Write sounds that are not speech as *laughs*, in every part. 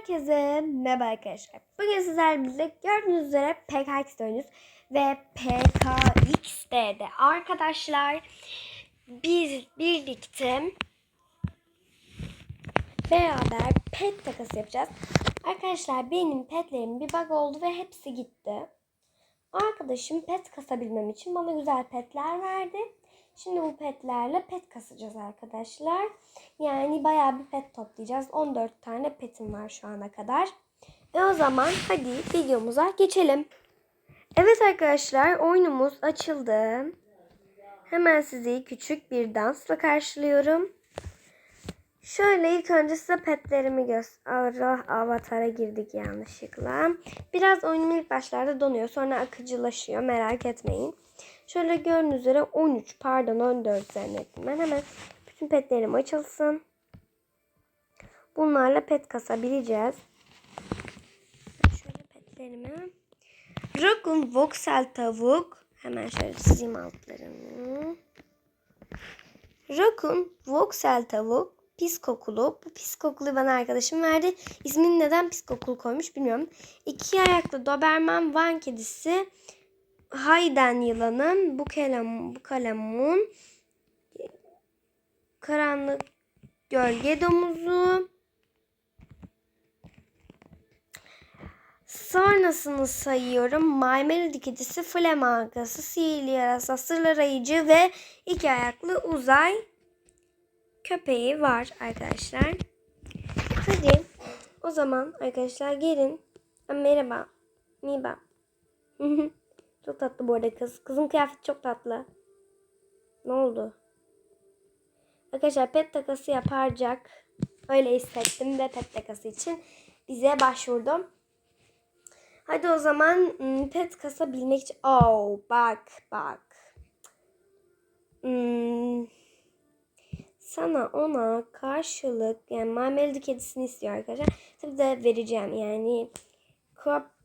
Herkese merhaba arkadaşlar. Bugün sizlerle birlikte gördüğünüz üzere PKX oynuyoruz. Ve PKX'de arkadaşlar biz birlikte beraber pet takası yapacağız. Arkadaşlar benim petlerim bir bug oldu ve hepsi gitti. Arkadaşım pet kasabilmem için bana güzel petler verdi. Şimdi bu petlerle pet kasacağız arkadaşlar. Yani bayağı bir pet toplayacağız. 14 tane petim var şu ana kadar. E o zaman hadi videomuza geçelim. Evet arkadaşlar oyunumuz açıldı. Hemen sizi küçük bir dansla karşılıyorum. Şöyle ilk önce size petlerimi göster. Allah avatara girdik yanlışlıkla. Biraz oyunum ilk başlarda donuyor. Sonra akıcılaşıyor. Merak etmeyin. Şöyle gördüğünüz üzere 13 pardon 14 zannettim. Ben hemen bütün petlerim açılsın. Bunlarla pet kasabileceğiz. Şöyle petlerimi. Rakun Voxel tavuk. Hemen şöyle çizeyim altlarını. Rakun Voxel tavuk. Pis kokulu. Bu pis kokulu bana arkadaşım verdi. İsmini neden pis kokulu koymuş bilmiyorum. İki ayaklı Doberman Van kedisi. Hayden yılanın, bu kalem, bu kalemun, karanlık gölge domuzu, sonrasını sayıyorum. Maymun kedisi, flamangası, sihirli yarasa, sırlar ayıcı ve iki ayaklı uzay köpeği var arkadaşlar. Hadi o zaman arkadaşlar gelin. Merhaba. Merhaba. *laughs* Çok tatlı bu arada kız. Kızın kıyafeti çok tatlı. Ne oldu? Arkadaşlar pet takası yapacak. Öyle hissettim ve pet takası için bize başvurdum. Hadi o zaman pet kasa bilmek için... Oh bak bak. Hmm. Sana ona karşılık yani marmelade kedisini istiyor arkadaşlar. Tabii de vereceğim yani.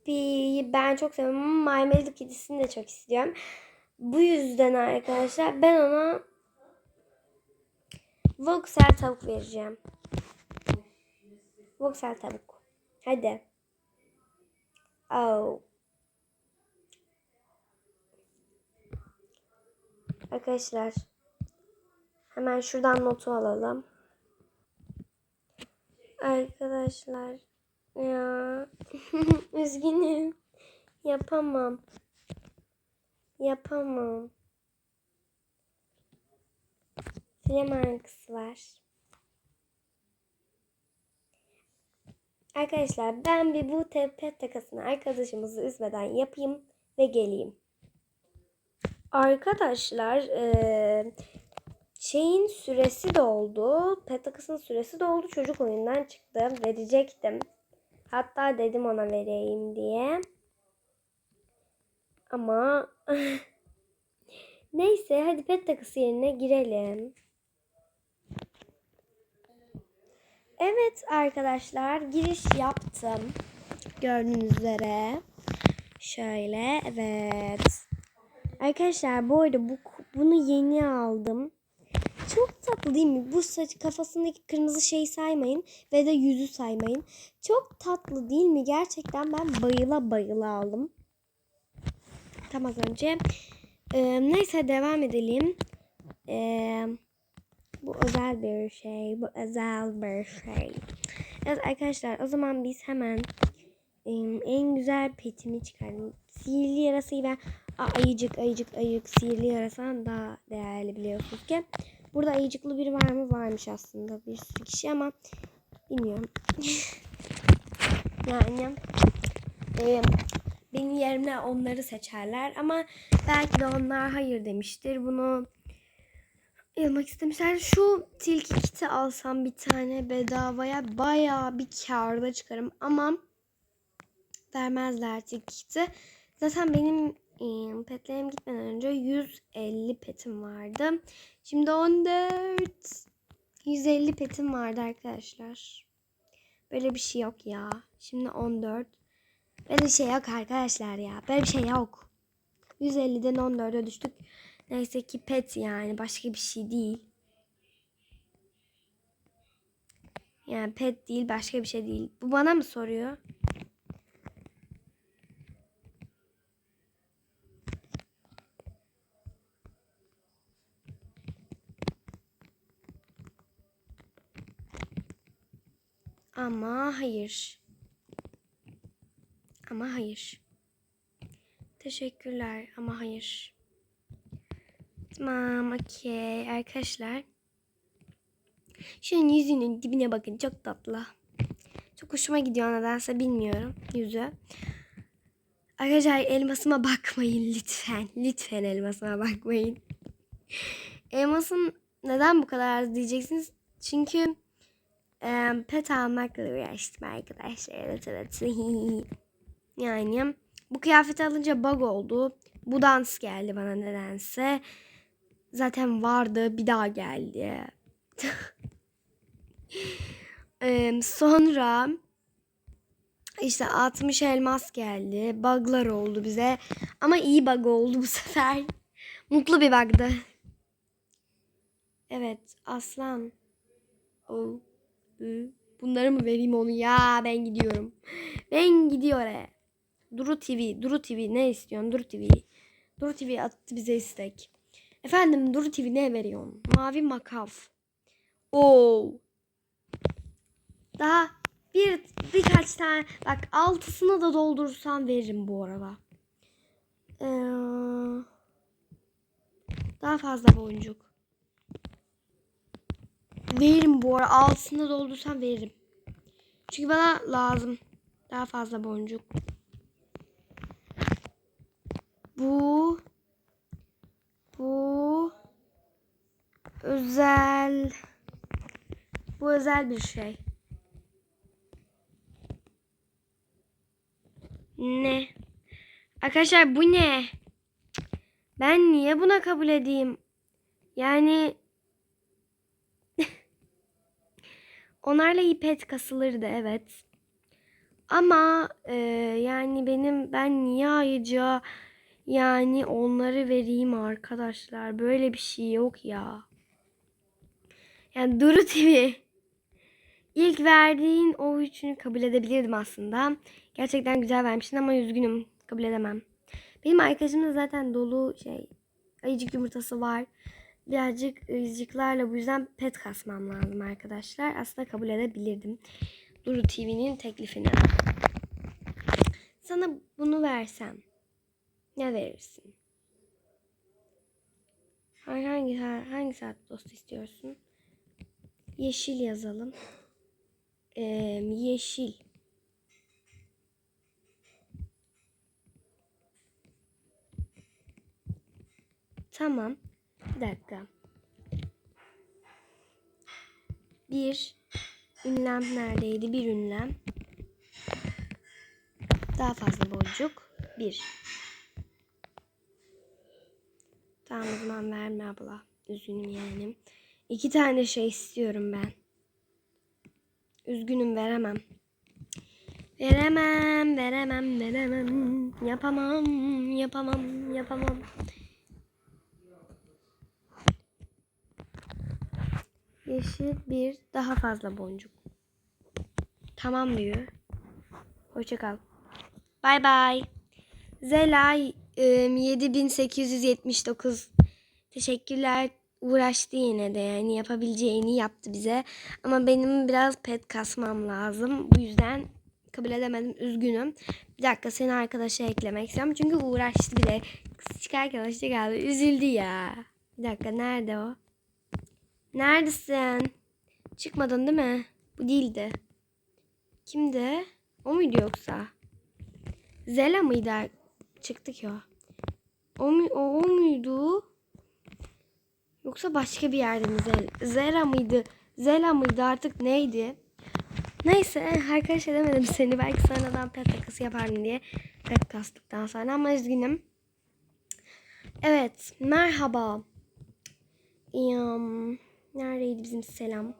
Copy'yi ben çok seviyorum ama My Melody kedisini de çok istiyorum. Bu yüzden arkadaşlar ben ona Voxel tavuk vereceğim. Voxel tavuk. Hadi. Oh. Arkadaşlar hemen şuradan notu alalım. Arkadaşlar ya *laughs* üzgünüm. Yapamam. Yapamam. Flamanx var. Arkadaşlar ben bir bu pet takasını arkadaşımızı üzmeden yapayım ve geleyim. Arkadaşlar ee, şeyin süresi doldu. Pet takasının süresi doldu. Çocuk oyundan çıktı. Verecektim. Hatta dedim ona vereyim diye. Ama *laughs* neyse hadi pet takısı yerine girelim. Evet arkadaşlar giriş yaptım. Gördüğünüz üzere. Şöyle evet. Arkadaşlar bu arada bu, bunu yeni aldım. Çok tatlı değil mi? Bu saç kafasındaki kırmızı şeyi saymayın ve de yüzü saymayın. Çok tatlı değil mi? Gerçekten ben bayıla bayıla aldım. Tam az önce. Ee, neyse devam edelim. Ee, bu özel bir şey. Bu özel bir şey. Evet arkadaşlar o zaman biz hemen en güzel petimi çıkardım. Sihirli yarasayı ben ayıcık ayıcık ayıcık sihirli yarasan daha değerli biliyorsunuz ki. Burada ayıcıklı biri var mı? Varmış aslında bir sürü kişi ama bilmiyorum. *laughs* yani e, benim yerimde onları seçerler ama belki de onlar hayır demiştir. Bunu almak istemişler. Şu tilki kiti alsam bir tane bedavaya bayağı bir karda çıkarım ama vermezler tilki kiti. Zaten benim petlerim gitmeden önce 150 petim vardı. Şimdi 14 150 petim vardı arkadaşlar. Böyle bir şey yok ya. Şimdi 14. Böyle bir şey yok arkadaşlar ya. Böyle bir şey yok. 150'den 14'e düştük. Neyse ki pet yani. Başka bir şey değil. Yani pet değil başka bir şey değil. Bu bana mı soruyor? Ama hayır. Ama hayır. Teşekkürler ama hayır. Tamam okey arkadaşlar. Şunun yüzünün dibine bakın çok tatlı. Çok hoşuma gidiyor nedense bilmiyorum yüzü. Arkadaşlar elmasıma bakmayın lütfen. Lütfen elmasıma bakmayın. Elmasım neden bu kadar az diyeceksiniz. Çünkü e, pet almakla uğraştım arkadaşlar. Evet evet. *laughs* yani bu kıyafeti alınca bug oldu. Bu dans geldi bana nedense. Zaten vardı bir daha geldi. *laughs* Ee, sonra işte 60 elmas geldi. Bug'lar oldu bize. Ama iyi bug oldu bu *laughs* sefer. Mutlu bir bug'dı. Evet aslan. O. Bunları mı vereyim onu? Ya ben gidiyorum. Ben gidiyorum. Duru TV. Duru TV ne istiyorsun? Duru TV. Duru TV attı bize istek. Efendim Duru TV ne veriyorsun? Mavi makaf. Oo. Daha bir birkaç tane bak altısını da doldursam veririm bu arada. Ee, daha fazla boncuk. Veririm bu arada altısını doldursam veririm. Çünkü bana lazım. Daha fazla boncuk. Bu bu özel bu özel bir şey. Ne? Arkadaşlar bu ne? Ben niye buna kabul edeyim? Yani onlarla iyi pet kasılırdı evet. Ama e, yani benim ben niye ayrıca yani onları vereyim arkadaşlar. Böyle bir şey yok ya. Yani Duru TV. *laughs* İlk verdiğin o üçünü kabul edebilirdim aslında. Gerçekten güzel vermişsin ama üzgünüm. Kabul edemem. Benim arkadaşımda zaten dolu şey ayıcık yumurtası var. Birazcık ayıcıklarla bu yüzden pet kasmam lazım arkadaşlar. Aslında kabul edebilirdim. Duru TV'nin teklifini. Sana bunu versem ne verirsin? Hangi hangi saat dost istiyorsun? Yeşil yazalım. Ee, yeşil. Tamam. Bir dakika. Bir ünlem neredeydi? Bir ünlem. Daha fazla boncuk. Bir. Tamam o zaman verme abla. Üzgünüm yani. İki tane şey istiyorum ben. Üzgünüm veremem. Veremem, veremem, veremem. Yapamam, yapamam, yapamam. Yeşil bir daha fazla boncuk. Tamam diyor. Hoşça kal. Bay bay. Zelay 7879 teşekkürler. Uğraştı yine de yani. Yapabileceğini yaptı bize. Ama benim biraz pet kasmam lazım. Bu yüzden kabul edemedim. Üzgünüm. Bir dakika seni arkadaşa eklemek istiyorum. Çünkü uğraştı bile. Kızcık arkadaşı geldi. Üzüldü ya. Bir dakika nerede o neredesin çıkmadın değil mi bu değildi kimdi o muydu yoksa Zela mıydı çıktı ki o o, mu, o, o muydu? Yoksa başka bir yerde mi? Zera mıydı? Zela mıydı artık neydi? Neyse arkadaş edemedim seni. Belki sonradan pet takısı yapardım diye. Pet kastıktan sonra ama üzgünüm. Evet merhaba. Um, neredeydi bizim selam?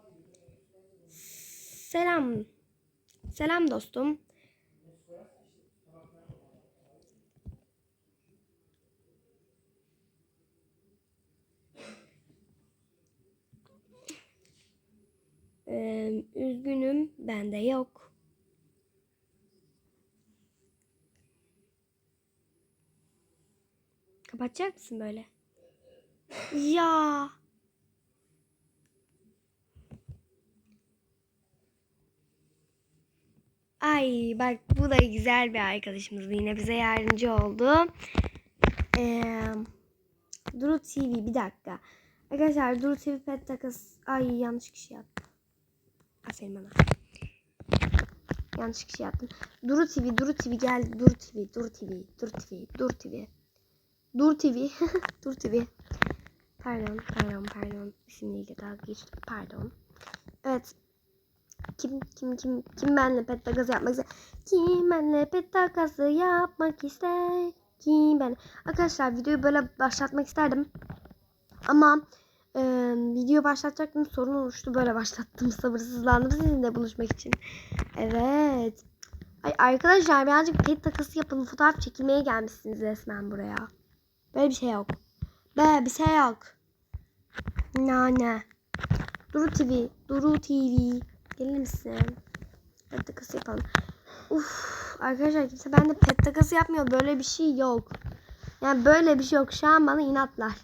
Selam. Selam dostum. Ee, Üzgünüm. Bende yok. Kapatacak mısın böyle? Ya. Ay bak bu da güzel bir arkadaşımız. Yine bize yardımcı oldu. Ee, Duru TV bir dakika. Arkadaşlar Duru TV pet takas. Ay yanlış kişi yaptım. Aferin bana. Yanlış kişi yaptım. Duru TV, Duru TV geldi. Duru TV, Duru TV, Duru TV, Duru TV. Dur TV. Dur TV. Pardon, pardon, pardon. İsimliyle dalga geçtim. Pardon. Evet. Kim kim kim kim benle pet takası yapmak ister? Kim benle pet takası yapmak ister? Kim ben? Arkadaşlar videoyu böyle başlatmak isterdim. Ama e, video başlatacaktım sorun oluştu böyle başlattım sabırsızlandım sizinle buluşmak için. Evet. Ay arkadaşlar birazcık pet takası yapın fotoğraf çekilmeye gelmişsiniz resmen buraya. Böyle bir şey yok. Böyle bir şey yok. Nane. Duru TV. Duru TV. Gelir misin? Pet takası yapalım. Uf, arkadaşlar kimse bende pet takası yapmıyor. Böyle bir şey yok. Yani böyle bir şey yok. Şu an bana inatlar. *laughs*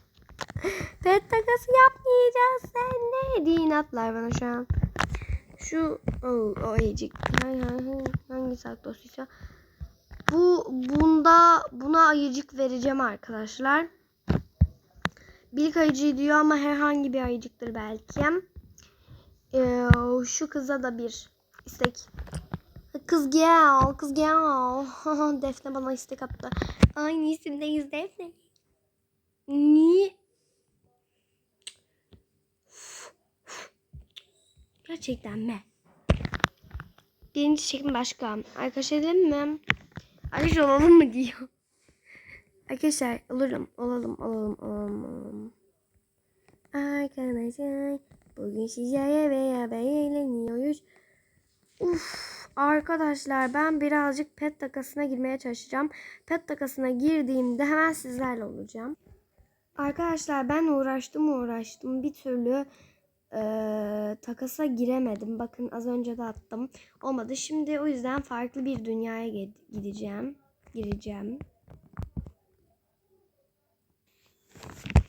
pet takası yapmayacağız sen ne diye inatlar bana şu an. Şu o, o ayıcık. Hangi sak dosyası? Bu bunda buna ayıcık vereceğim arkadaşlar. Bir ayıcığı diyor ama herhangi bir ayıcıktır belki. Ee, şu kıza da bir istek. Kız gel, kız gel. *laughs* Defne bana istek attı. Aynı isimdeyiz Defne. Niye? Gerçekten mi? Birinci çekim başka. Arkadaş edelim mi? Arkadaş olalım mı diyor. Arkadaşlar olurum, olalım, olalım, olalım, olalım. Arkadaşlar bugün sizlerle beraber eğleniyoruz. Uf, arkadaşlar ben birazcık pet takasına girmeye çalışacağım. Pet takasına girdiğimde hemen sizlerle olacağım. Arkadaşlar ben uğraştım uğraştım bir türlü e, takasa giremedim. Bakın az önce de attım. Olmadı. Şimdi o yüzden farklı bir dünyaya gideceğim. Gireceğim.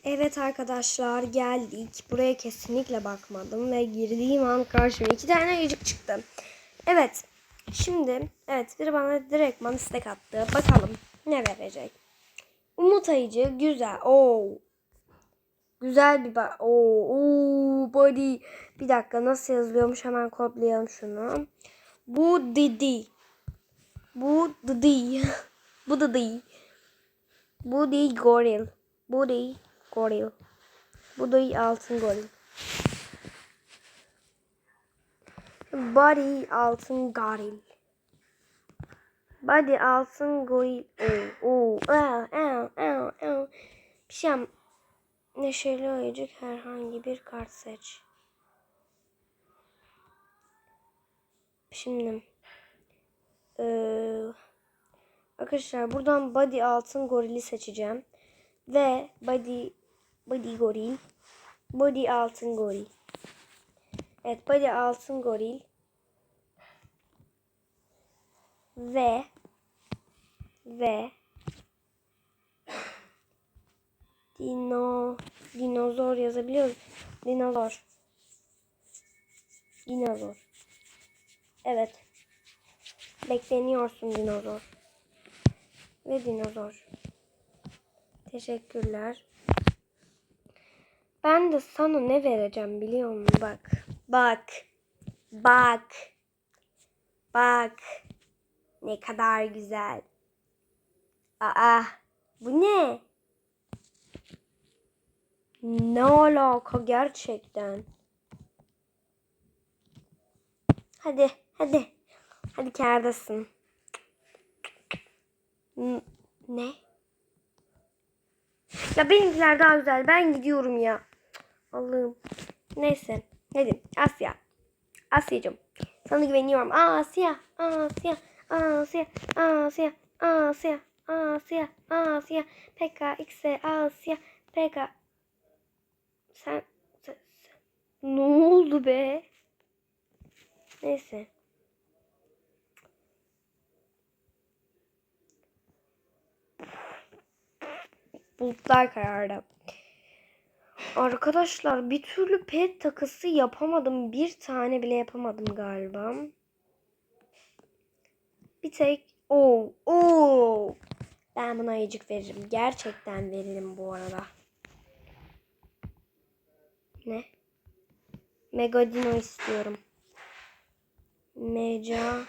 Evet arkadaşlar geldik. Buraya kesinlikle bakmadım ve girdiğim an karşıma iki tane ayıcık çıktı. Evet. Şimdi evet biri bana direktman istek attı. Bakalım ne verecek. Umut ayıcı güzel. Oo. Güzel bir ba Oo, oo body. Bir dakika nasıl yazılıyormuş hemen kodlayalım şunu. Bu Didi. Bu Didi. *laughs* Bu Didi. Bu Didi goril. Bu Didi goril. Bu Didi altın goril. Body altın goril. Body altın goril. Oo, oo, oo, oo, oo, oo. Bir şey Neşeli ayıcık herhangi bir kart seç. Şimdi ee, arkadaşlar buradan body altın gorili seçeceğim. Ve body body goril body altın goril. Evet body altın goril. Ve ve Dino dinozor yazabiliyoruz. Dinozor. Dinozor. Evet. Bekleniyorsun dinozor. Ve dinozor. Teşekkürler. Ben de sana ne vereceğim biliyor musun? Bak. Bak. Bak. Bak. Ne kadar güzel. Aa. Bu ne? Ne alaka gerçekten? Hadi, hadi. Hadi kârdasın. Ne? Ya benimkiler daha güzel. Ben gidiyorum ya. Allah'ım. Neyse. Hadi Asya. Asya'cığım. Sana güveniyorum. Asya. Asya. Asya. Asya. Asya. Asya. Asya. PKX Asya. PK sen, sen, sen ne oldu be? Neyse. Bulutlar karardı. Arkadaşlar bir türlü pet takısı yapamadım. Bir tane bile yapamadım galiba. Bir tek o o ben buna ayıcık veririm. Gerçekten veririm bu arada. Ne? Megadino istiyorum. Meca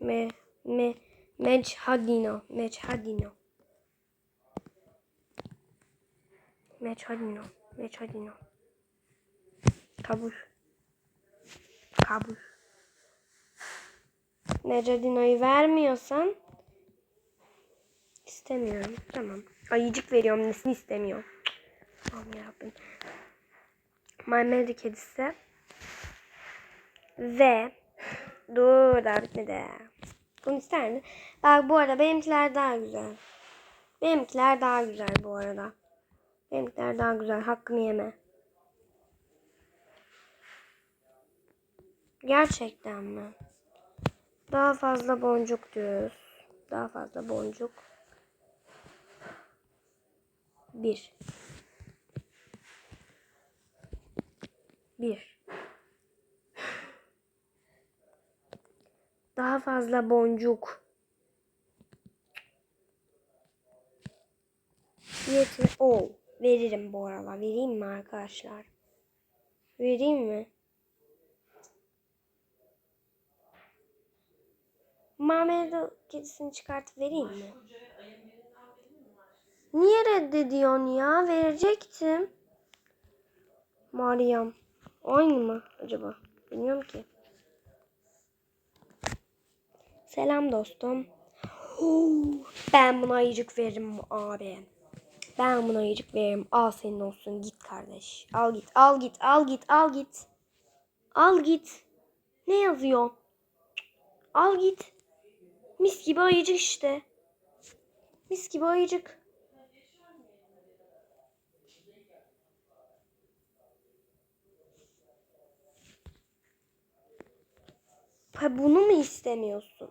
Me me Mechadino. Mechadino. Mechadino. Mechadino. Kabul. Kabul. Mechadino'yu vermiyorsan istemiyorum. Tamam. Ayıcık veriyorum. Nesini istemiyorum. Aman yarabbim. My Melody kedisi. Ve dur daha bitmedi. Bunu ister misin? Bak bu arada benimkiler daha güzel. Benimkiler daha güzel bu arada. Benimkiler daha güzel. Hakkımı yeme. Gerçekten mi? Daha fazla boncuk diyoruz. Daha fazla boncuk. Bir. Bir. Daha fazla boncuk. Yeter. O. Veririm bu arada. Vereyim mi arkadaşlar? Vereyim mi? Mamedo kedisini çıkartıp vereyim mi? Niye reddediyorsun ya? Verecektim. Meryem. Aynı mı acaba? Bilmiyorum ki. Selam dostum. *gasps* Ben buna ayıcık veririm abi. Ben buna ayıcık veririm. Al senin olsun. Git kardeş. Al git. Al git. Al git. Al git. Al git. Ne yazıyor? Al git. Mis gibi ayıcık işte. Mis gibi ayıcık. Ha bunu mu istemiyorsun?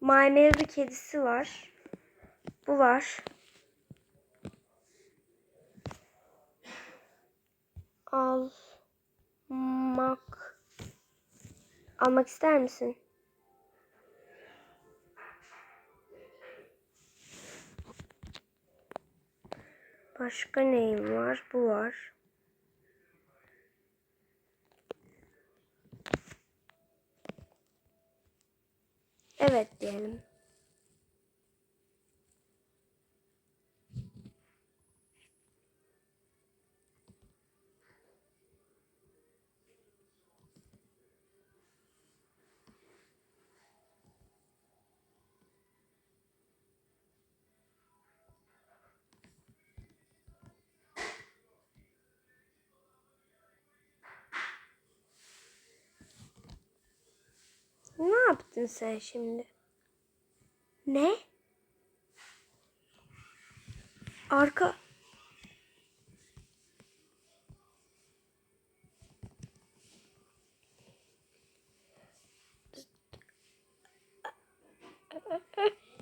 Melody kedisi var. Bu var. Almak. Almak ister misin? Başka neyim var? Bu var. Evet diyelim. Yaptın sen şimdi? Ne? Arka...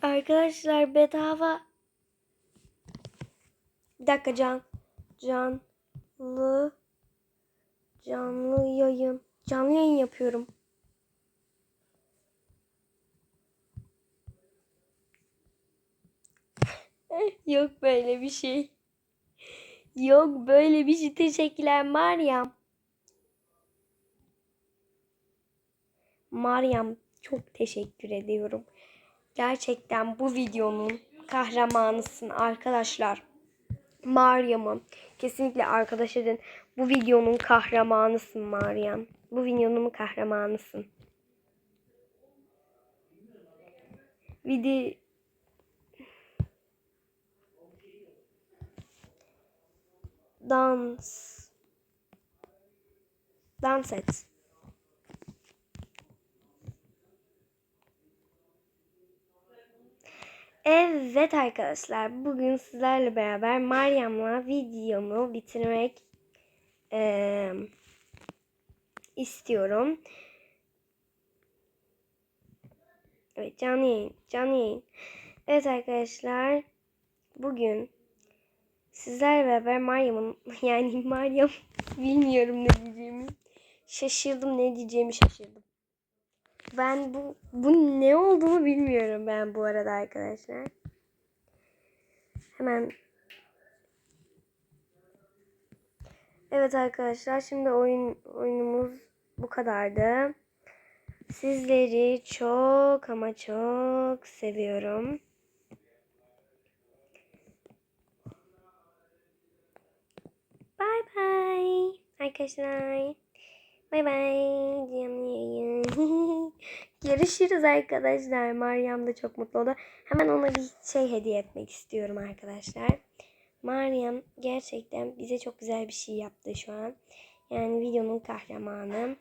Arkadaşlar bedava... Bir dakika can. Canlı... Canlı yayın. Canlı yayın yapıyorum. *laughs* Yok böyle bir şey. Yok böyle bir şey. Teşekkürler Meryem. Meryem çok teşekkür ediyorum. Gerçekten bu videonun kahramanısın arkadaşlar. Meryem'i kesinlikle arkadaş edin. Bu videonun kahramanısın Meryem. Bu videonun kahramanısın. Video dans dans et. Evet arkadaşlar bugün sizlerle beraber Meryem'la videomu bitirmek eee, istiyorum. Evet canlı yayın. Canlı yayın. Evet arkadaşlar. Bugün sizlerle beraber Meryem'in *laughs* yani Meryem bilmiyorum ne diyeceğimi. Şaşırdım ne diyeceğimi şaşırdım. Ben bu bu ne olduğunu bilmiyorum ben bu arada arkadaşlar. Hemen Evet arkadaşlar şimdi oyun oyunumuz bu kadardı. Sizleri çok ama çok seviyorum. Arkadaşlar. Canlı yayın. *laughs* Görüşürüz arkadaşlar. Meryem de çok mutlu oldu. Hemen ona bir şey hediye etmek istiyorum arkadaşlar. Meryem gerçekten bize çok güzel bir şey yaptı şu an. Yani videonun kahramanı.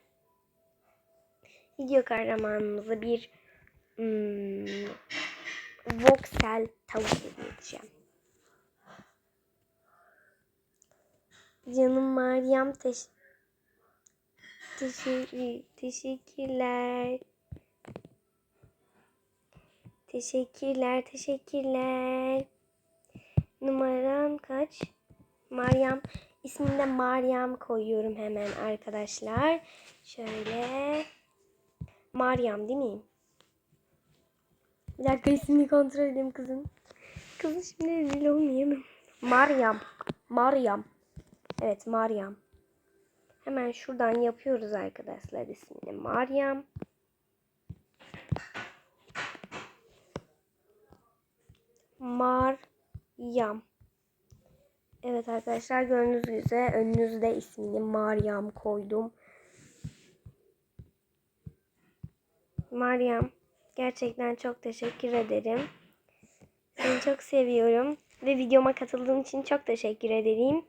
Video kahramanımıza bir hmm, voxel tavuk hediye edeceğim. Canım Meryem teş teşekkür teşekkürler. Teşekkürler, teşekkürler. Numaran kaç? Meryem. İsminde Meryem koyuyorum hemen arkadaşlar. Şöyle. Meryem değil mi? Bir dakika ismini kontrol edeyim kızım. Kızım şimdi rezil olmayalım. Meryem. Meryem. Evet Meryem. Hemen şuradan yapıyoruz arkadaşlar ismini. Meryem. Maryam. Evet arkadaşlar gördüğünüz üzere önünüzde ismini Maryam koydum. Maryam gerçekten çok teşekkür ederim. Seni çok seviyorum ve videoma katıldığın için çok teşekkür ederim.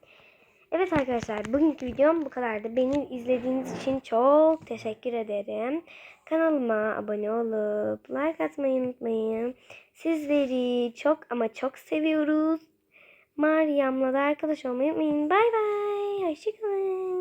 Evet arkadaşlar bugünkü videom bu kadardı. Beni izlediğiniz için çok teşekkür ederim. Kanalıma abone olup like atmayı unutmayın. Sizleri çok ama çok seviyoruz. Meryem'le de arkadaş olmayı unutmayın. Bay bay. Hoşçakalın.